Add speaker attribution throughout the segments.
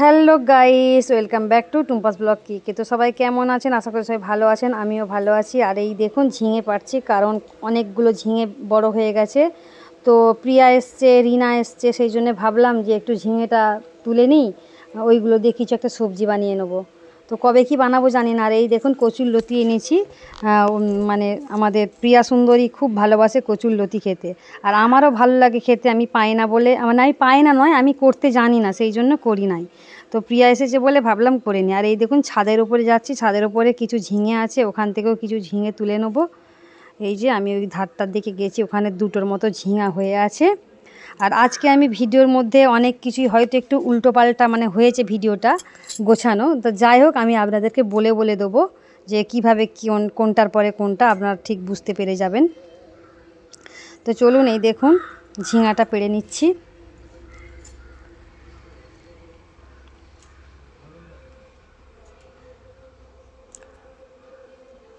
Speaker 1: Hello guys, welcome back to Tumpa's blog কি তো সবাই কেমন আছেন? আশা করি সবাই ভালো আছেন, আমিও ভালো আছি। আর এই দেখুন, ঝিঙে পারছি কারণ অনেকগুলো ঝিঙে বড় হয়ে গেছে। তো প্রিয়া এসছে, রিনা এসছে, সেই জন্য ভাবলাম যে একটু ঝিঙেটা তুলে নিই, ওইগুলো দিয়ে কিছু একটা সবজি বানিয়ে নেব। তো কবে কি বানাবো জানি না। আর এই দেখুন কচুর লতি এনেছি। মানে আমাদের প্রিয়া সুন্দরী খুব ভালোবাসে কচুর লতি খেতে। আর আমারও ভালো লাগে খেতে, আমি পাই না বলে মানে আমি পাই না নয়, আমি করতে জানি না, সেই জন্য করি নাই। তো প্রিয়া এসেছে বলে ভাবলাম করে নি আর এই দেখুন ছাদের উপরে যাচ্ছি, ছাদের উপরে কিছু ঝিঙে আছে, ওখান থেকেও কিছু ঝিঙে তুলে নেব। এই যে আমি ওই ধারটার দিকে গেছি, ওখানে দুটোর মতো ঝিঙা হয়ে আছে। আর আজকে আমি ভিডিওর মধ্যে অনেক কিছুই হয়তো একটু উল্টোপাল্টা মানে হয়েছে ভিডিওটা গোছানো। তো যাই হোক, আমি আপনাদেরকে বলে বলে দেবো যে কীভাবে কোন, কোনটার পরে কোনটা, আপনারা ঠিক বুঝতে পেরে যাবেন। তো চলুন এই দেখুন, ঝিঙাটা পেড়ে নিচ্ছি।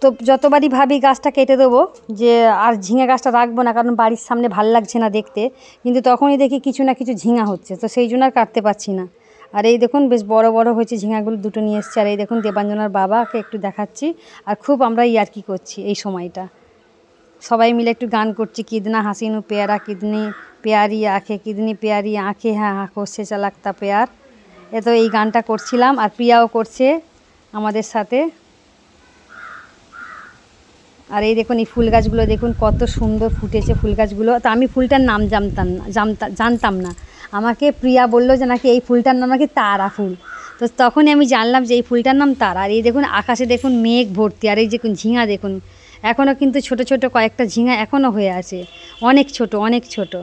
Speaker 1: তো যতবারই ভাবি গাছটা কেটে দেবো, যে আর ঝিঙে গাছটা রাখব না, কারণ বাড়ির সামনে ভালো লাগছে না দেখতে, কিন্তু তখনই দেখি কিছু না কিছু ঝিঙা হচ্ছে, তো সেই জন্য আর কাটতে পারছি না। আর এই দেখুন বেশ বড় বড় হয়েছে ঝিঙাগুলো দুটো নিয়ে এসছে, আর এই দেখুন দেবাঞ্জনার বাবাকে একটু দেখাচ্ছি, আর খুব আমরা ইয়ার্কি করছি এই সময়টা। সবাই মিলে একটু গান করছি, কিদনা হাসিনু পেয়ারা, কিদনি পেয়ারি আঁখে, কিদনি পেয়ারি আঁখে হ্যাঁ হ্যাঁ করছে চালাক্তা পেয়ার। এ তো এই গানটা করছিলাম, আর প্রিয়াও করছে আমাদের সাথে। আর এই দেখুন, এই ফুল গাছগুলো দেখুন, কত সুন্দর ফুটেছে ফুল গাছগুলো তো আমি ফুলটার নাম জানতাম না জানতাম জানতাম না। আমাকে প্রিয়া বলল যে নাকি এই ফুলটার নাম নাকি তারা ফুল। তো তখনই আমি জানলাম যে এই ফুলটার নাম তারা। আর এই দেখুন, আকাশে দেখুন মেঘ ভর্তি, আর এই দেখুন ঝিঙা দেখুন এখনও কিন্তু ছোট ছোট কয়েকটা ঝিঙা এখনও হয়ে আছে। অনেক ছোট অনেক ছোট।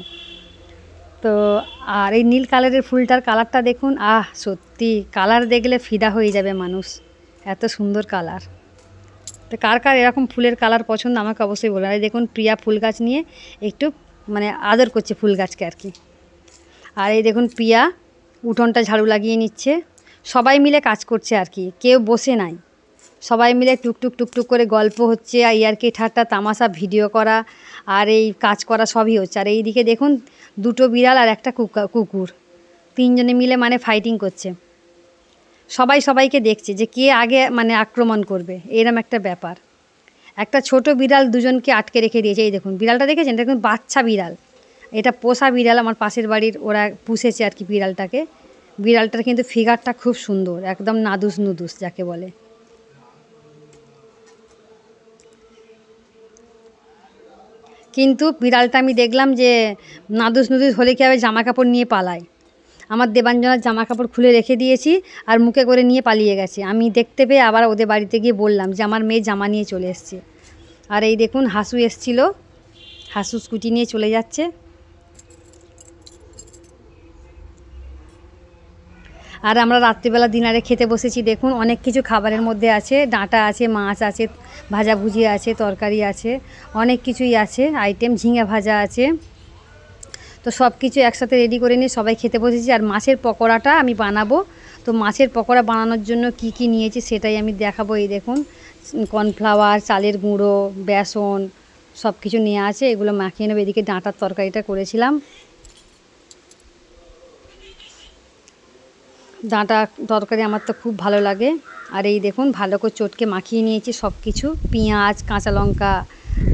Speaker 1: তো আর এই নীল কালারের ফুলটার কালারটা দেখুন, আহ, সত্যি, কালার দেখলে ফিদা হয়ে যাবে মানুষ। এত সুন্দর কালার। তো কার কার এরকম ফুলের কালার পছন্দ আমাকে অবশ্যই বলুন আর দেখুন, প্রিয়া ফুল গাছ নিয়ে একটু মানে আদর করছে ফুল গাছকে আর কি। আর এই দেখুন, প্রিয়া উঠোনটা ঝাড়ু লাগিয়ে নিচ্ছে। সবাই মিলে কাজ করছে আর কি, কেউ বসে নাই। সবাই মিলে টুকটুক টুকটুক করে গল্প হচ্ছে, আর ইয়ারকি ঠাট্টা, তামাশা, ভিডিও করা, আর এই কাজ করা সবই হচ্ছে। আর এইদিকে দেখুন, দুটো বিড়াল আর একটা কুকা- কুকুর। তিনজনে মিলে মানে ফাইটিং করছে। সবাই সবাইকে দেখছে যে কে আগে মানে আক্রমণ করবে। এরম একটা ব্যাপার। একটা ছোট বিড়াল দুজনকে আটকে রেখে দিয়েছে। এই দেখুন, বিড়ালটা দেখেছেন? এটা কিন্তু বাচ্চা বিড়াল। এটা পোষা বিড়াল, আমার পাশের বাড়ির ওরা পুষেছে আর কি বিড়ালটাকে। বিড়ালটার কিন্তু ফিগারটা খুব সুন্দর, একদম নাদুস নুদুস, যাকে বলে। কিন্তু বিড়ালটা আমি দেখলাম যে নাদুস নুদুস হলে কি হবে জামা কাপড় নিয়ে পালায়? আমার দেবাঞ্জনার জামা কাপড় খুলে রেখে দিয়েছি আর মুখে করে নিয়ে পালিয়ে গেছে। আমি দেখতে পেয়ে আবার ওদের বাড়িতে গিয়ে বললাম যে আমার মেয়ে জামা নিয়ে চলে এসছে। আর এই দেখুন, হাসু এসছিল। হাসু স্কুটি নিয়ে চলে যাচ্ছে। আর আমরা রাত্রিবেলা ডিনারে খেতে বসেছি। দেখুন, অনেক কিছু খাবারের মধ্যে আছে। ডাঁটা আছে, মাছ আছে ভাজাভুজি আছে, তরকারি আছে, অনেক কিছুই আছে। আইটেম ঝিঙে ভাজা আছে। তো সব কিছু একসাথে রেডি করে নিয়ে সবাই খেতে বসেছি। আর মাছের পকোড়াটা আমি বানাবো। তো মাছের পকোড়া বানানোর জন্য কি কি নিয়েছি সেটাই আমি দেখাবো। এই দেখুন, কর্নফ্লাওয়ার, চালের গুঁড়ো, বেসন সব কিছু নিয়ে আছে। এগুলো মাখিয়ে নেব। এদিকে ডাঁটার তরকারিটা করেছিলাম। ডাঁটা তরকারি আমার তো খুব ভালো লাগে। আর এই দেখুন, ভালো করে চটকে মাখিয়ে নিয়েছি সব কিছু পেঁয়াজ, কাঁচা লঙ্কা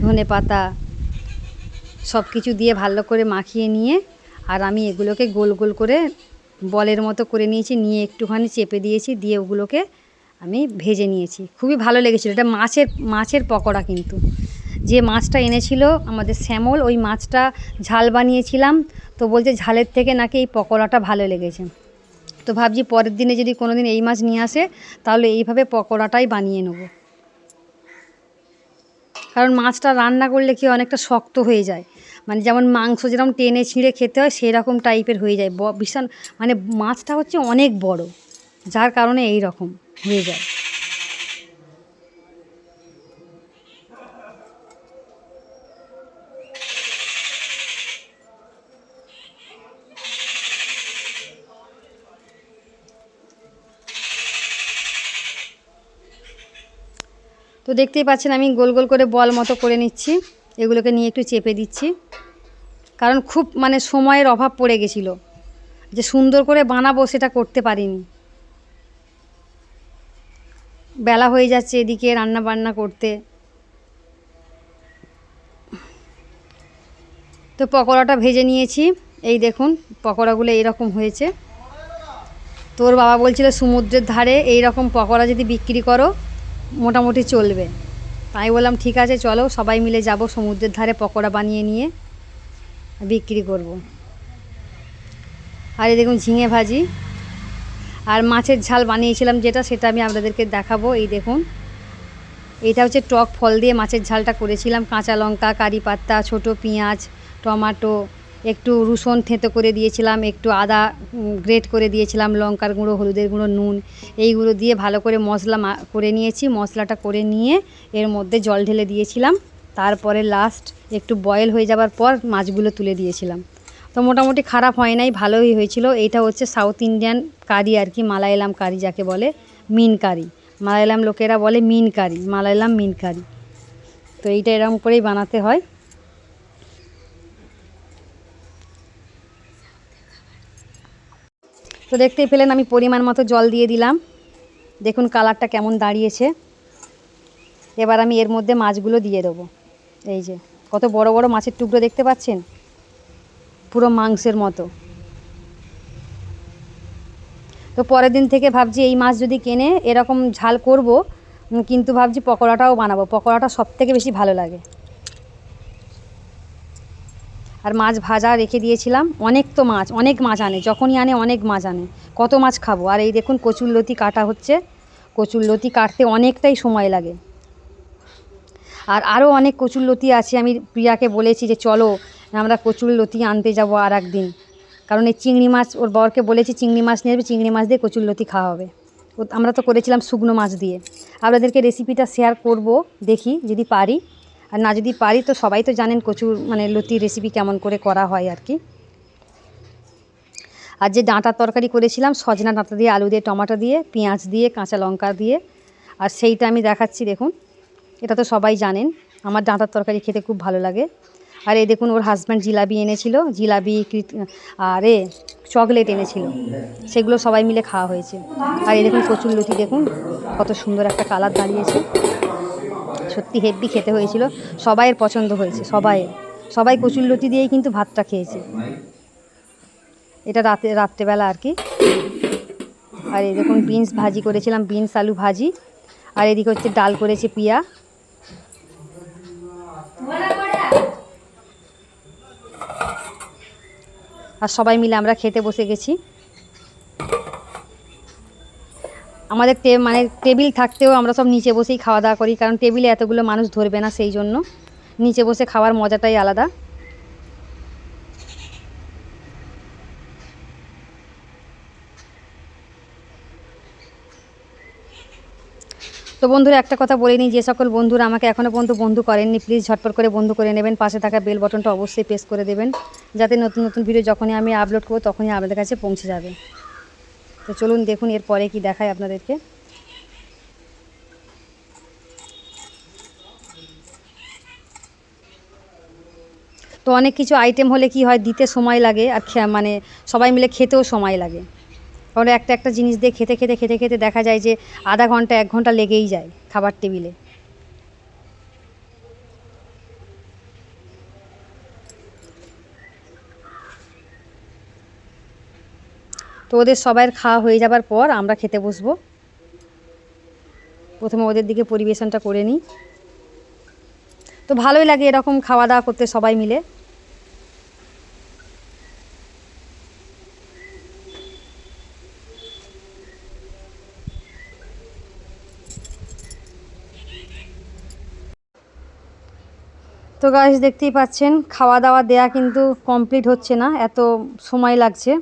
Speaker 1: ধনে পাতা সব কিছু দিয়ে ভালো করে মাখিয়ে নিয়ে, আর আমি এগুলোকে গোল গোল করে বলের মতো করে নিয়েছি, নিয়ে একটুখানি চেপে দিয়েছি, দিয়ে ওগুলোকে আমি ভেজে নিয়েছি। খুবই ভালো লেগেছিলো। এটা মাছের মাছের পকোড়া কিন্তু। যে মাছটা এনেছিল আমাদের শ্যামল, ওই মাছটা ঝাল বানিয়েছিলাম, তো বলছে ঝালের থেকে নাকি এই পকোড়াটা ভালো লেগেছে। তো ভাবছি পরের দিনে যদি কোনো দিন এই মাছ নিয়ে আসে, তাহলে এইভাবে পকোড়াটাই বানিয়ে নেব। কারণ মাছটা রান্না করলে কি অনেকটা শক্ত হয়ে যায়। মানে যেমন মাংস যেরকম টেনে ছিঁড়ে খেতে হয়, সেরকম টাইপের হয়ে যায়। ভীষণ মানে মাছটা হচ্ছে অনেক বড়, যার কারণে এই রকম হয়ে যায়। তো দেখতেই পাচ্ছেন, আমি গোল গোল করে বল মতো করে নিচ্ছি। এগুলোকে নিয়ে একটু চেপে দিচ্ছি। কারণ খুব মানে সময়ের অভাব পড়ে গেছিল। যে সুন্দর করে বানাবো সেটা করতে পারিনি। বেলা হয়ে যাচ্ছে এদিকে রান্না বান্না করতে। তো পকোড়াটা ভেজে নিয়েছি। এই দেখুন, পকোড়াগুলো এইরকম হয়েছে। তোর বাবা বলছিল সমুদ্রের ধারে এই রকম পকোড়া যদি বিক্রি করো মোটামুটি চলবে। তাই বললাম, ঠিক আছে, চলো, সবাই মিলে যাব সমুদ্রের ধারে পকোড়া বানিয়ে নিয়ে, বিক্রি করব। আর এই দেখুন ঝিঙে ভাজি। আর মাছের ঝাল বানিয়েছিলাম যেটা, সেটা আমি আপনাদেরকে দেখাবো। এই দেখুন, এটা হচ্ছে টক ফল দিয়ে মাছের ঝালটা করেছিলাম। কাঁচা লঙ্কা, কারি পাতা, ছোটো পেঁয়াজ, টমাটো একটু রসুন থেঁতো করে দিয়েছিলাম, একটু আদা গ্রেট করে দিয়েছিলাম, লঙ্কার গুঁড়ো, হলুদের গুঁড়ো, নুন এইগুলো দিয়ে ভালো করে মশলা করে নিয়েছি, মশলাটা করে নিয়ে এর মধ্যে জল ঢেলে দিয়েছিলাম, তারপরে লাস্ট একটু বয়েল হয়ে যাবার পর মাছগুলো তুলে দিয়েছিলাম। তো মোটামুটি খারাপ হয় নাই, ভালোই হয়েছিল, এইটা হচ্ছে সাউথ ইন্ডিয়ান কারি আর কি, মালায়ালাম কারি যাকে বলে মিন কারি মালায়ালাম লোকেরা বলে মিন কারি মালায়ালাম মিন কারি তো এইটা এরকম করেই বানাতে হয়। তো দেখতেই পেলেন আমি পরিমাণ মতো জল দিয়ে দিলাম। দেখুন কালারটা কেমন দাঁড়িয়েছে। এবার আমি এর মধ্যে মাছগুলো দিয়ে দেবো। এই যে, কত বড় বড় মাছের টুকরো দেখতে পাচ্ছেন? পুরো মাংসের মতো। তো পরের দিন থেকে ভাবছি এই মাছ যদি কেনে, এরকম ঝাল করব কিন্তু ভাবছি পকোড়াটাও বানাবো। পকোড়াটা সব থেকে বেশি ভালো লাগে। আর মাছ ভাজা রেখে দিয়েছিলাম। অনেক তো মাছ, অনেক মাছ আনে, যখনই আনে অনেক মাছ আনে। কত মাছ খাব? আর এই দেখুন কচুর লতি কাটা হচ্ছে। কচুর লতি কাটতে অনেকটাই সময় লাগে। আর আরও অনেক কচুর লতি আছে। আমি প্রিয়াকে বলেছি যে, চলো, আমরা কচুর লতি আনতে যাব আর একদিন। কারণ এই চিংড়ি মাছ, ওর বরকে বলেছি, চিংড়ি মাছ নিয়ে চিংড়ি মাছ দিয়ে কচুর লতি খাওয়া হবে। আমরা তো করেছিলাম শুকনো মাছ দিয়ে। আপনাদেরকে রেসিপিটা শেয়ার করব, দেখি যদি পারি। আর না যদি পারি তো সবাই তো জানেন কচুর মানে লতির রেসিপি কেমন করে করা হয় আর কি। আর যে ডাঁটার তরকারি করেছিলাম, সজনা ডাঁটা দিয়ে, আলু দিয়ে, টমাটো দিয়ে, পেঁয়াজ দিয়ে, কাঁচা লঙ্কা দিয়ে, আর সেইটা আমি দেখাচ্ছি দেখুন। এটা তো সবাই জানেন, আমার ডাঁটার তরকারি খেতে খুব ভালো লাগে। আর এই দেখুন, ওর হাজব্যান্ড জিলাবি এনেছিল কৃত- আর এ চকলেট এনেছিল। সেগুলো সবাই মিলে খাওয়া হয়েছে। আর এই দেখুন কচুর লতি, দেখুন, কত সুন্দর একটা কালার দাঁড়িয়েছে। সত্যি হেভি খেতে হয়েছিল। সবাইয়ের পছন্দ হয়েছে সবাইয়ের সবাই কচুর লতি দিয়েই কিন্তু ভাতটা খেয়েছে। এটা রাতে, রাত্রেবেলা আর কি। আর এই দেখুন বিনস ভাজি করেছিলাম, বিনস আলু ভাজি। আর এদিকে হচ্ছে ডাল করেছে পিয়া। আর সবাই মিলে আমরা খেতে বসে গেছি। আমাদের টে মানে টেবিল থাকতেও আমরা সব নিচে বসেই খাওয়া দাওয়া করি, কারণ টেবিলে এতগুলো মানুষ ধরবে না সেই জন্য নিচে বসে খাওয়ার মজাটাই আলাদা। তো বন্ধুরা, একটা কথা বলে নিই, যে সকল বন্ধুরা আমাকে এখনও পর্যন্ত বন্ধু করেননি প্লিজ ঝটপট করে বন্ধু করে নেবেন। পাশে থাকা বেল বটনটা অবশ্যই প্রেস করে দেবেন, যাতে নতুন নতুন ভিডিও যখনই আমি আপলোড করব, তখনই আপনাদের কাছে পৌঁছে যাবে। তো চলুন দেখুন এরপরে কি দেখায় আপনাদেরকে। তো অনেক কিছু আইটেম হলে কি হয়, দিতে সময় লাগে আর মানে সবাই মিলে খেতেও সময় লাগে। কারণ একটা একটা জিনিস দিয়ে খেতে খেতে খেতে খেতে দেখা যায় যে আধা ঘণ্টা, এক ঘণ্টা লেগেই যায় খাবার টেবিলে। তো ওদের সবাইয়ের খাওয়া হয়ে যাবার পর আমরা খেতে বসবো। প্রথমে ওদের দিকে পরিবেশনটা করে নিই। তো ভালোই লাগে এরকম খাওয়া দাওয়া করতে সবাই মিলে। তো গাছ দেখতেই পাচ্ছেন, খাওয়া দাওয়া দেয়া কিন্তু কমপ্লিট হচ্ছে না, এত সময় লাগছে।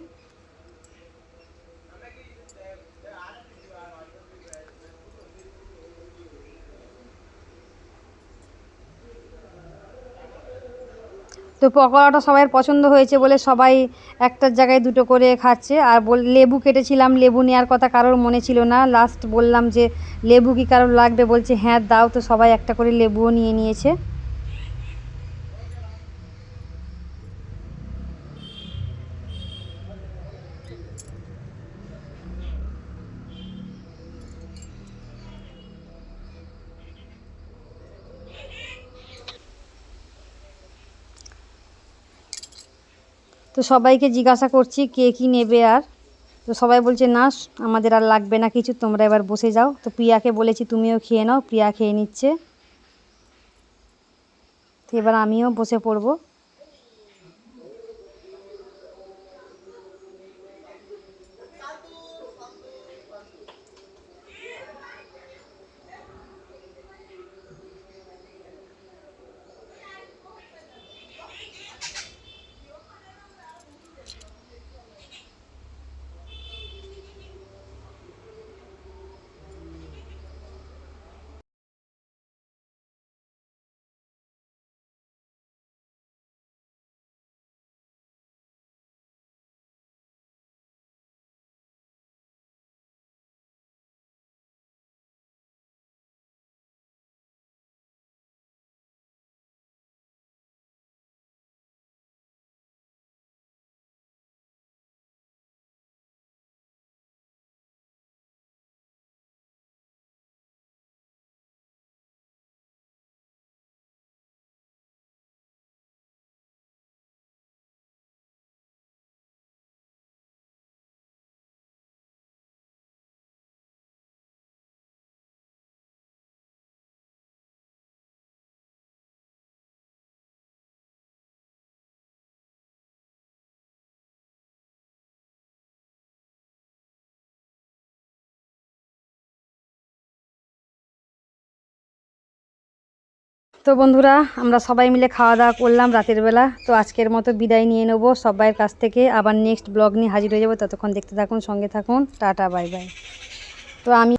Speaker 1: তো পকোড়াটা সবাই পছন্দ হয়েছে বলে সবাই একটার জায়গায় দুটো করে খাচ্ছে। আর বল, লেবু কেটেছিলাম, লেবু নেওয়ার কথা কারোর মনে ছিল না। লাস্ট বললাম যে, লেবু কি কারোর লাগবে? বলছে হ্যাঁ দাও। তো সবাই একটা করে লেবুও নিয়ে নিয়েছে। তো সবাইকে জিজ্ঞাসা করছি কে কী নেবে আর। তো সবাই বলছে, না, আমাদের আর লাগবে না কিছু, তোমরা এবার বসে যাও। তো প্রিয়াকে বলেছি, তুমিও খেয়ে নাও। প্রিয়া খেয়ে নিচ্ছে। তো এবার আমিও বসে পড়ব। তো বন্ধুরা, আমরা সবাই মিলে খাওয়া দাওয়া করলাম রাতের বেলা। তো আজকের মতো বিদায় নিয়ে নেব। সবাইয়ের কাছ থেকে আবার নেক্সট ব্লগ নিয়ে হাজির হয়ে যাব। ততক্ষণ দেখতে থাকুন, সঙ্গে থাকুন। টাটা বাই বাই তো আমি